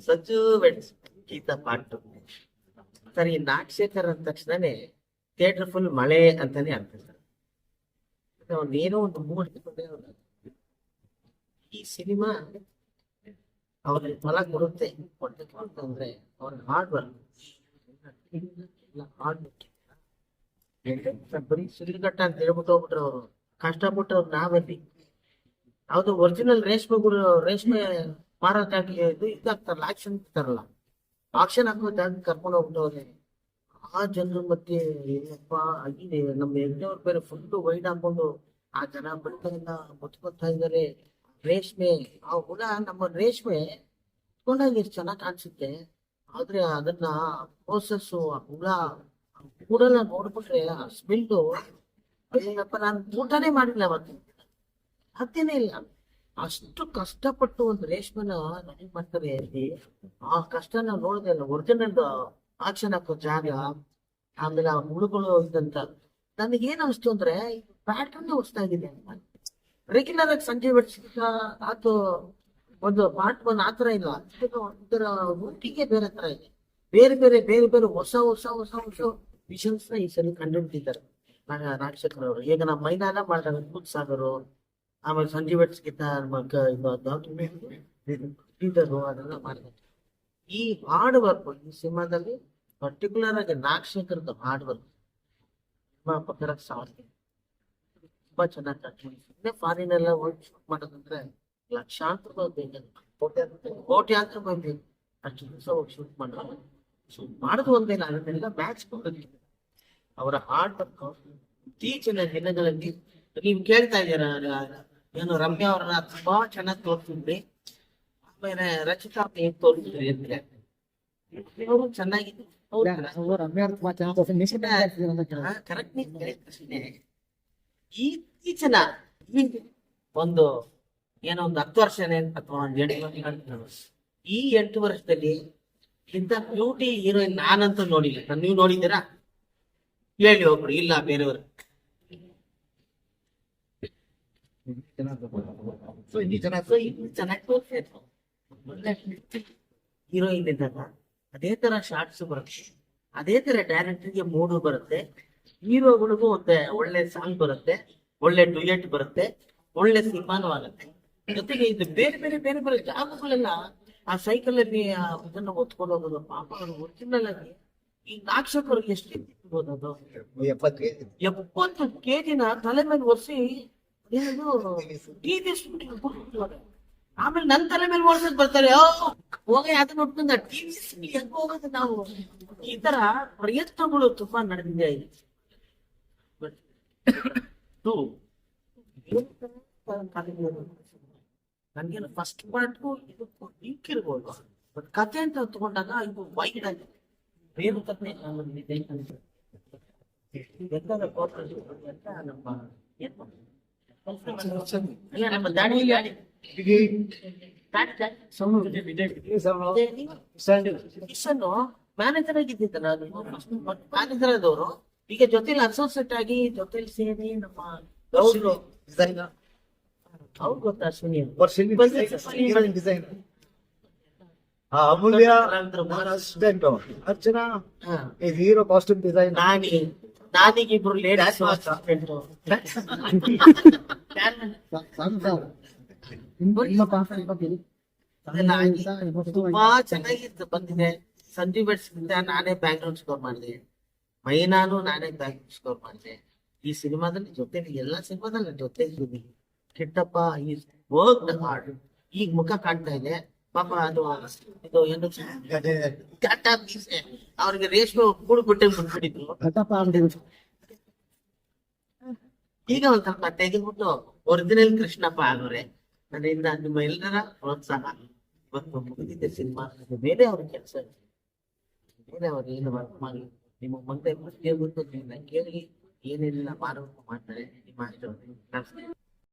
ಸಜ್ಜು ಬೆಡ್ಸ್ ಗೀತ ಪಾಟು ಸರ್ ಈ ನಾಗಶೇಖರ್ ಅಂದ ತಕ್ಷಣನೇ ಥಿಯೇಟರ್ ಫುಲ್ ಮಳೆ ಅಂತಾನೆ ಸರ್ ಅವನೇನೋ ಒಂದು ಮೂಡ್ ಈ ಸಿನಿಮಾ ಅವ್ರಿಗೆ ಫಲ ಕೊಡುತ್ತೆ. ಅಂತಂದ್ರೆ ಅವ್ರ ಹಾರ್ಡ್ ವರ್ಕ್ ಹಾರ್ಡ್ ಬರೀ ಸಿಲ್ಗಟ್ಟ ಅಂತ ಹೇಳ್ಬಿಟ್ಟು ಹೋಗ್ಬಿಟ್ರು ಅವರು. ಕಷ್ಟಪಟ್ಟು ಅವ್ರು ನಾವಲ್ಲಿ. ಯಾವ್ದು ಒರಿಜಿನಲ್ ರೇಷ್ಮೆ ಗುರು, ರೇಷ್ಮೆ ಮಾರಾಟಕ್ಕೆ ಇದು ಇದಾಗ್ತಾರಲ್ಲ ಆಕ್ಷನ್ ತರಲ್ಲ ಆಕ್ಷನ್ ಹಾಕೋ ಜಾಗ ಕರ್ಕೊಂಡು ಹೋಗ್ಬಿಟ್ಟವ್ರೆ. ಆ ಜನರ ಮಧ್ಯೆ ಏನಪ್ಪ, ಆಗಿದೆ. ನಮ್ಮ ಯಜ್ಞವ್ರು ಬೇರೆ ಫುಲ್ ವೈಡ್ ಹಾಕೊಂಡು ಆ ಜನ ಬಟ್ಟೆಯನ್ನ ಮುತ್ಕೊತಾ ಇದಾರೆ ರೇಷ್ಮೆ, ಆ ಹುಳ ನಮ್ಮ ರೇಷ್ಮೆ ಕೊಂಡಾಗ ಎಷ್ಟು ಚೆನ್ನಾಗಿ ಕಾಣಿಸುತ್ತೆ. ಆದ್ರೆ ಅದನ್ನ ಪ್ರೋಸೆಸ್ ಆ ಹುಳ ಕೂಡಲ್ಲ ಕೂಡಲ ನೋಡ್ಬಿಟ್ರೆ, ಆ ಸ್ಮೆಲ್ಲು ಏನಪ್ಪ ನಾನು ಊಟನೇ ಮಾಡಿಲ್ಲ ಅವತ್ತು. ಹತ್ತೇನೆ ಇಲ್ಲ. ಅಷ್ಟು ಕಷ್ಟಪಟ್ಟು ಒಂದು ರೇಷ್ಮೆನ ರೆಡಿ ಮಾಡ್ತಾರೆ ಅಲ್ಲಿ. ಆ ಕಷ್ಟನ ನೋಡಿದೆ ಅಲ್ಲ ಒರಿಜಿನಲ್ ಆಕ್ಷನ್ ಹಾಕೋ ಜಾಗ, ಆಮೇಲೆ ಆ ಹುಳುಗಳು ಇದಂತ ನನಗೇನು ಅನಿಸ್ತು ಅಂದ್ರೆ ಪ್ಯಾಟರ್ನ್ ಹೊಸ್ತಾಗಿದೆ ರೆಗ್ಯುಲರ್ ಆಗಿ ಸಂಜೆ ಬೆಡ್ಸಿದ ಆತು ಒಂದು ಪಾರ್ಟ್ ಒನ್ ಆತರ ಇಲ್ಲ. ಇದು ಒಂಥರ ರೂಟಿಗೆ ಬೇರೆ ತರ ಇದೆ. ಬೇರೆ ಬೇರೆ ಬೇರೆ ಬೇರೆ ಹೊಸ ಹೊಸ ಹೊಸ ಹೊಸ ವಿಷನ್ಸ್ನ ಈ ಸಲ ಕಂಡುಹಿಡಿದಿದ್ದಾರೆ. ರಾಕ್ಷಕರು ಅವರು. ಈಗ ನಮ್ಮ ಮೈದಾನ ಮಾಡಿದಾಗ ಸಾಗರು ಆಮೇಲೆ ಸಂಜೆ ಬೆಡ್ಸ್ಗಿಂತ ಇದು ಅದೆಲ್ಲ ಮಾಡಿದ್ದಾರೆ ಈ ಹಾರ್ಡ್ ವರ್ಕ್ ಈ ಸಿನಿಮಾದಲ್ಲಿ ಪರ್ಟಿಕ್ಯುಲರ್ ಆಗಿ ನಾಗಶೇಖರದ ಹಾರ್ಡ್ ವರ್ಕ್ ನಿರ್ಮಾಪಕರ ಸಾಧ್ಯ. ತುಂಬಾ ಚೆನ್ನಾಗಿ ಸುಮ್ಮನೆ ಫಾರಿನ್ ಎಲ್ಲ ಹೋಗಿ ಶೂಟ್ ಮಾಡೋದಂದ್ರೆ ಲಕ್ಷಾಂತರ ರೂಪಾಯಿ ಬೇಕಾಗುತ್ತೆ ಕೋಟ್ಯಾಂತರ ರೂಪಾಯಿ ಅಷ್ಟು ದಿವಸ ಹೋಗಿ ಶೂಟ್ ಮಾಡೋದು. ಶೂಟ್ ಮಾಡೋದು ಒಂದೇ ಇಲ್ಲ, ಅದನ್ನೆಲ್ಲ ಮ್ಯಾಚ್ ಕೊಡೋದಿಲ್ಲ ಅವರ ಹಾರ್ಡ್ ವರ್ಕ್ ಇತ್ತೀಚಿನ ದಿನಗಳಲ್ಲಿ ನೀವು ಕೇಳ್ತಾ ಇದ್ದೀರಾ? ಏನು ರಮ್ಯಾ ಅವ್ರನ್ನ ತುಂಬಾ ಚೆನ್ನಾಗಿ ತೋರಿಸಿದ್ರಿ ಆಮೇಲೆ ರಚಿತಾ ಅವ್ರನ್ನ ಹೇಗ್ ತೋರಿಸಿದ್ರಿ ಅಂದ್ರೆ? ಅವರು ಚೆನ್ನಾಗಿ ಕರೆಕ್ಟ್ ಪ್ರಶ್ನೆ. ಇತ್ತೀಚಿನ ಒಂದು ಏನೋ ಒಂದು ಹತ್ತು ವರ್ಷನೇ ಅಥವಾ ಒಂದು ಎಂಟು ವರ್ಷ ಈ ಎಂಟು ವರ್ಷದಲ್ಲಿ ಇಂಥ ಬ್ಯೂಟಿ ಹೀರೋಯಿನ್ ನಾನಂತೂ ನೋಡಿಲ್ಲ. ನಾನು ನೀವು ನೋಡಿದ್ದೀರಾ? ಹೇಳಿ ಒಬ್ರು ಇಲ್ಲ ಬೇರೆಯವರು. ಸೊ ಇದು ಚೆನ್ನಾಗಿ ತೋರಿಸಿದ್ರು ಒಳ್ಳೆ ಹೀರೋಯಿನ್ ಇದ್ದಾಗ ಅದೇ ತರ ಶಾರ್ಟ್ಸ್ ಬರುತ್ತೆ. ಅದೇ ತರ ಡೈರೆಕ್ಟರ್ಗೆ ಮೂಡ್ ಬರುತ್ತೆ. ಹೀರೋಗಳಿಗೂ ಒಂದು ಒಳ್ಳೆ ಸಾಂಗ್ ಬರುತ್ತೆ ಒಳ್ಳೆ ಡುಯೆಟ್ ಬರುತ್ತೆ ಒಳ್ಳೆ ಸಿನಿಮಾನು ಆಗುತ್ತೆ. ಜೊತೆಗೆ ಇದು ಬೇರೆ ಬೇರೆ ಬೇರೆ ಬೇರೆ ಜಾಗಗಳೆಲ್ಲ ಆ ಸೈಕಲ್ ಅಲ್ಲಿ ಇದನ್ನ ಹೊತ್ಕೊಂಡು ಹೋಗೋದು ಪಾಪ ಒರಿಜಿನಲ್ ಆಗಿ ಈ ನಾಕ್ಷಕರಿಗೆ ಎಷ್ಟು ಎಪ್ಪತ್ತು ಕೆಜಿನ ತಲೆ ಮೇಲೆ ಒರೆಸಿ ಆಮೇಲೆ ನನ್ನ ತಲೆ ಮೇಲೆ ಓಡಿಸಕ್ ಬರ್ತಾರೆ. ಹೋಗಿ ಅದನ್ನ ಉಟ್ಕೊಂಡ ಟಿವಿ ಹೆಂಗ್ ಹೋಗೋದು ನಾವು? ಈ ತರ ಪ್ರಯತ್ನಗಳು ತುಂಬಾ ನಡೆದಿದೆ ಇಲ್ಲಿ. ಟು ನನ್ಗೇನು ಫಸ್ಟ್ ಪಾರ್ಟ್ಗೂ ಇದು ವೀಕ್ ಇರ್ಬೋದು. ಬಟ್ ಕತೆ ಅಂತ ತಗೊಂಡಾಗ ಇದು ವೈಡ್ ಆಗಿದೆ ಬೇರೆ ಕತೆ ನಮ್ಮ ನಮ್ಮ ಏನ್ ಮ್ಯಾನೇಜರ್ ಆಗಿದ್ದಿದ್ದ ನಾನು ಮ್ಯಾನೇಜರ್ ಆದವರು ಈಗ ಜೊತೆಲಿ ಅಸೋಸಿಯೇಟ್ ಆಗಿ ಜೊತೆಲಿ ಸೇರಿ ನಮ್ಮ ಅವ್ರು ಗೊತ್ತಾ ಅಶ್ವಿನಿ ಅಮೂಲ್ಯ ಅವ್ರು. Assistant Archana hero costume design ನಾನಿ ನಾನಿಗೆ ಇಬ್ರು ಲೇಡೀಸ್ ತುಂಬಾ ಚೆನ್ನಾಗಿತ್ತು. ಬಂದಿದೆ. ಸಂಜು ಬೆಟ್ಸ್ ನಾನೇ ಬ್ಯಾಕ್ಗ್ರೌಂಡ್ ಸ್ಕೋರ್ ಮಾಡಿದೆ. ಮೈನಾನು ನಾನೇ ಬ್ಯಾಕ್ಗ್ರೌಂಡ್ ಸ್ಕೋರ್ ಮಾಡಿದೆ. ಈ ಸಿನಿಮಾದಲ್ಲಿ ಜೊತೆ ಎಲ್ಲಾ ಸಿನಿಮಾದಲ್ಲಿ ಜೊತೆ ಇದ್ದೀನಿ. ಕೆಟ್ಟಪ್ಪ ಈ ವರ್ಕ್ ಹಾರ್ಡ್ ಈಗ ಮುಖ ಕಾಣ್ತಾ ಇದೆ. ಪಾಪ ಅದು ಇದು ಏನು ಮೀಸೆ. ಅವ್ರಿಗೆ ರೇಷ್ಮೆ ಕೂಡು ಬಿಟ್ಟೆ ಬಂದ್ಬಿಟ್ಟಿದ್ರು ಈಗ ಒಂದ್ ಸ್ವಲ್ಪ ತೆಗೆದ್ಬಿಟ್ಟು ಒರಿಜಿನಲ್ ಕೃಷ್ಣಪ್ಪ ಆಗೋರೆ ಅದರಿಂದ ನಿಮ್ಮ ಎಲ್ಲರ ಪ್ರೋತ್ಸಾಹ. ಇವತ್ತು ಮುಗಿದಿದೆ ಸಿನಿಮಾ. ಬೇರೆ ಅವ್ರ ಕೆಲಸ. ಬೇರೆ ಅವ್ರು ಏನು ವರ್ಕ್ ಮಾಡಿ ನಿಮ್ಮ ಮುಂದೆ ಪ್ರತಿಯೊಂದು ಕೇಳಿ ಏನೆಲ್ಲ ಮಾರಾಟ ಮಾಡ್ತಾರೆ ನಿಮ್ಮ ಅಷ್ಟು